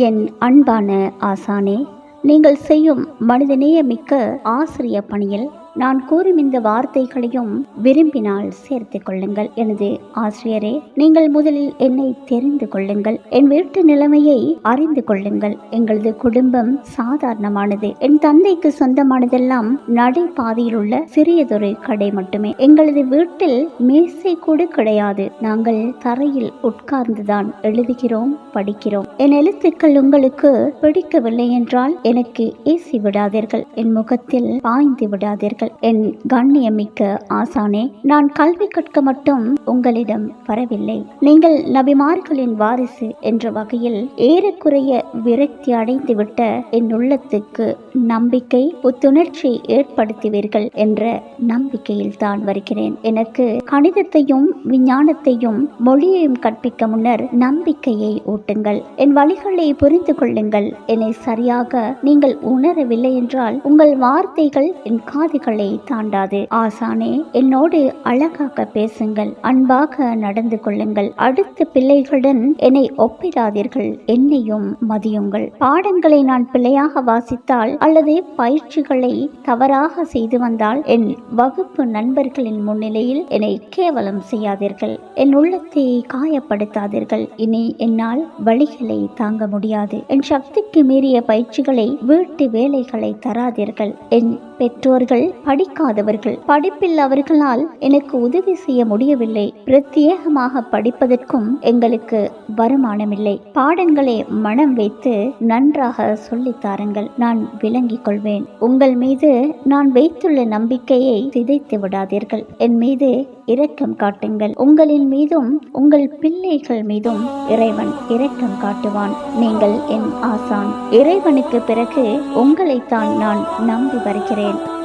என் அன்பான ஆசானே நீங்கள் செய்யும் மனிதநேயமிக்க ஆசிரிய பணியில் நான் கூறும் இந்த வார்த்தைகளையும் விரும்பினால் சேர்த்துக் கொள்ளுங்கள் எனது ஆசிரியரே. நீங்கள் முதலில் என்னை தெரிந்து கொள்ளுங்கள். என் வீட்டு நிலைமையை அறிந்து கொள்ளுங்கள். எங்களது குடும்பம் சாதாரணமானது. என் தந்தைக்கு சொந்தமானதெல்லாம் நடைபாதையில் உள்ள சிறியதொரு கடை மட்டுமே. எங்களது வீட்டில் மேசை கூட கிடையாது. நாங்கள் தரையில் உட்கார்ந்துதான் எழுதுகிறோம் படிக்கிறோம். என் எழுத்துக்கள் உங்களுக்கு பிடிக்கவில்லை என்றால் எனக்கு ஏசி விடாதீர்கள். என் முகத்தில் பாய்ந்து விடாதீர்கள். என் கண்ணியமிக்க ஆசானே நான் கல்வி கற்க மட்டும் உங்களிடம் வரவில்லை. நீங்கள் நபிமார்களின் வாரிசு என்ற வகையில் ஏறக்குறைய விரக்தி அடைந்துவிட்ட என் உள்ளத்துக்கு நம்பிக்கை புத்துணர்ச்சி ஏற்படுத்துவீர்கள் என்ற நம்பிக்கையில் தான் வருகிறேன். எனக்கு கணிதத்தையும் விஞ்ஞானத்தையும் மொழியையும் கற்பிக்க முன்னர் நம்பிக்கையை ஊட்டுங்கள். என் வழிகளை புரிந்து கொள்ளுங்கள். என்னை சரியாக நீங்கள் உணரவில்லை என்றால் உங்கள் வார்த்தைகள் என் காதுகள் தாண்டாது. ஆசானே என்னோடு அழகாக பேசுங்கள். அன்பாக நடந்து கொள்ளுங்கள். அடுத்த பிள்ளைகளுடன் என்னை ஒப்பிடாதீர்கள். என்னையும் மதியுங்கள். பாடங்களை நான் பிள்ளையாக வாசித்தால் அல்லது பயிற்சிகளை தவறாக செய்து வந்தால் என் வகுப்பு நண்பர்களின் முன்னிலையில் என்னை கேவலம் செய்யாதீர்கள். என் உள்ளத்தை காயப்படுத்தாதீர்கள். இனி என்னால் வழிகளை தாங்க முடியாது. என் சக்திக்கு மீறிய பயிற்சிகளை வீட்டு வேலைகளை தராதீர்கள். என் பெற்றோர்கள் படிக்காதவர்கள். படிப்பில் அவர்களால் எனக்கு உதவி செய்ய முடியவில்லை. பிரத்யேகமாக படிப்பதற்கும் எங்களுக்கு வருமானமில்லை. பாடங்களை மனம் வைத்து நன்றாக சொல்லித் தாருங்கள். நான் விளங்கிக் கொள்வேன். உங்கள் மீது நான் வைத்துள்ள நம்பிக்கையை சிதைத்து விடாதீர்கள். என் மீது இரக்கம் காட்டுங்கள். உங்களின் மீதும் உங்கள் பிள்ளைகள் மீதும் இறைவன் இரக்கம் காட்டுவான். நீங்கள் என் ஆசான். இறைவனுக்கு பிறகு உங்களைத்தான் நான் நம்பி வருகிறேன். Amen.